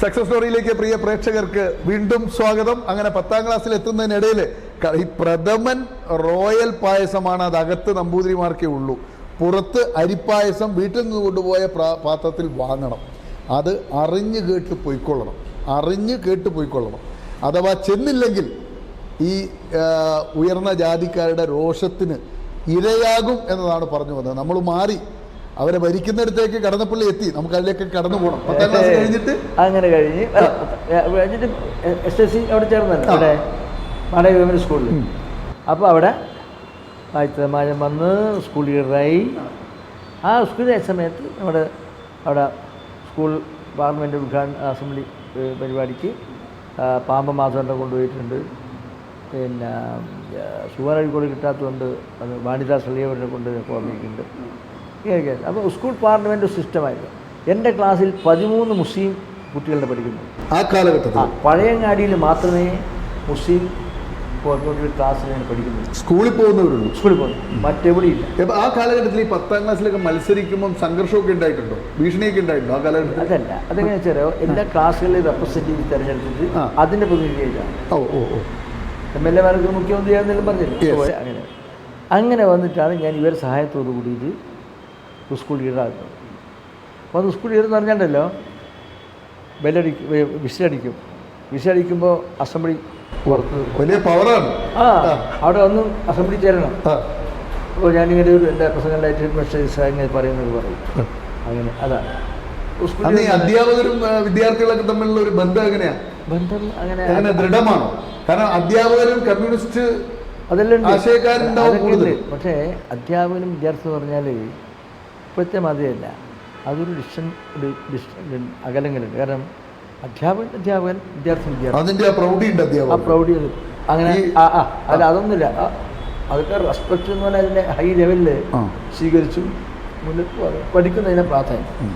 Success സ്റ്റോറിയിലേക്ക് പ്രിയ പ്രേക്ഷകർക്ക് വീണ്ടും സ്വാഗതം. അങ്ങനെ പത്താം ക്ലാസ്സിൽ എത്തുന്നതിനിടയിൽ ഈ പ്രഥമൻ റോയൽ പായസമാണ് അത് അകത്ത് നമ്പൂതിരിമാർക്കേ ഉള്ളൂ. പുറത്ത് അരിപ്പായസം വീട്ടിൽ നിന്ന് കൊണ്ടുപോയ പാത്രത്തിൽ വാങ്ങണം. അത് അറിഞ്ഞു കേട്ട് പൊയ്ക്കൊള്ളണം. അറിഞ്ഞു കേട്ട് പൊയ്ക്കൊള്ളണം. അഥവാ ചെന്നില്ലെങ്കിൽ ഈ ഉയർന്ന ജാതിക്കാരുടെ രോഷത്തിന് ഇരയാകും എന്നതാണ് പറഞ്ഞു വന്നത്. നമ്മൾ മാറി അവരെ ഭരിക്കുന്നിടത്തേക്ക് കടന്നപ്പള്ളി എത്തി. നമുക്ക് അതിലേക്ക് കടന്നു പോകണം പത്താം ക്ലാസ് കഴിഞ്ഞിട്ട്? അങ്ങനെ കഴിഞ്ഞ് കഴിഞ്ഞിട്ട് എസ് എസ് സി അവിടെ ചേർന്നല്ലോ? അവിടെ മാടക സ്കൂളിൽ അപ്പോൾ അവിടെ ആയിരത്തി വന്ന് സ്കൂൾ ലീഡറായി. ആ സ്കൂളിലെ സമയത്ത് നമ്മുടെ അവിടെ സ്കൂൾ പാർലമെന്റ് ഉദ്ഘാടന അസംബ്ലി പരിപാടിക്ക് പാമ്പ മാധവന്റെ കൊണ്ടുപോയിട്ടുണ്ട്. പിന്നെ സുവർണ അഴിക്കോട് കിട്ടാത്തതുകൊണ്ട് അത് വാണിദാസ് അള്ളിയവരെ കൊണ്ട് ഓർമ്മിക്കുന്നുണ്ട് ഇങ്ങനെയൊക്കെ അപ്പോൾ സ്കൂൾ പാർലമെന്റ് സിസ്റ്റമായിരുന്നു എന്റെ ക്ലാസ്സിൽ പതിമൂന്ന് മുസ്ലിം കുട്ടികളുടെ പഠിക്കുന്നു. ആ കാലഘട്ടത്തിൽ? പഴയങ്ങാടിയിൽ മാത്രമേ മുസ്ലിം പഠിക്കുന്നുള്ളൂ സ്കൂളിൽ പോകുന്നവരുള്ളൂ സ്കൂളിൽ പോകുന്നു. മറ്റെവിടെയില്ല ആ കാലഘട്ടത്തിൽ ഈ പത്താം ക്ലാസ്സിലൊക്കെ മത്സരിക്കുമ്പോൾ സംഘർഷമൊക്കെ ഉണ്ടായിട്ടുണ്ടോ? ഭീഷണിയൊക്കെ ഉണ്ടായിട്ടുണ്ടോ ആ കാലഘട്ടത്തിൽ? അതല്ല. അതെങ്ങനെ വെച്ചാൽ എല്ലാ ക്ലാസ്സുകളിലും റെപ്രസെന്റേറ്റീവ് തിരഞ്ഞെടുത്തിട്ട് അതിന്റെ പ്രതിനിധിയായിട്ടാണ് ഓ ഓ ഓ. എം എൽ എമാർക്ക് മുഖ്യമന്ത്രിയാണെന്നെല്ലാം പറഞ്ഞില്ല? അങ്ങനെ അങ്ങനെ വന്നിട്ടാണ് ഞാൻ ഇവരുടെ സഹായത്തോടു കൂടിയിട്ട് സ്കൂൾ ലീഡറാക്കുന്നത് അപ്പോൾ അത് സ്കൂൾ ഈടെന്ന് അറിഞ്ഞാണ്ടല്ലോ ബെല്ലടിക്കും വിസിലടിക്കും. വിസിലടിക്കുമ്പോൾ അസംബ്ലി പുറത്ത് വലിയ പവറാണ്. ആ അവിടെ ഒന്ന് അസംബ്ലി ചേരണം. അപ്പോൾ ഞാനിങ്ങനെ ഒരു എന്റെ പ്രസംഗമായിട്ട് മെസ്സേജ് അങ്ങനെ പറയുന്നത് പറയും. അങ്ങനെ അതാണ് അധ്യാപകരും വിദ്യാർത്ഥികളൊക്കെ തമ്മിലുള്ള ഒരു ബന്ധം എങ്ങനെയാണ് ബന്ധം അങ്ങനെ ദൃഢമാണോ? കാരണം അധ്യാപകരും കമ്മ്യൂണിസ്റ്റ് അതെല്ലാം. ആശയക്കാരുണ്ടാവും പക്ഷേ അധ്യാപകനും വിദ്യാർത്ഥി പറഞ്ഞാൽ ഇപ്പോഴത്തെ മാതിരിയല്ല. അതൊരു ഡിസ്റ്റൻ ഒരു ഡിസ്റ്റൻ അകലങ്ങളുണ്ട് കാരണം അധ്യാപകൻ അധ്യാപകൻ വിദ്യാർത്ഥി വിദ്യാർത്ഥി. ആ പ്രൗഢി ഉണ്ട് ആ പ്രൗഢി അങ്ങനെ ആ ആ അല്ല അതൊന്നുമില്ല. അതൊക്കെ റെസ്പെക്റ്റ് എന്ന് പറഞ്ഞാൽ അതിന്റെ ഹൈ ലെവലിൽ. സ്വീകരിച്ചു മുന്നിൽ പഠിക്കുന്നതിനെ പ്രാധാന്യം.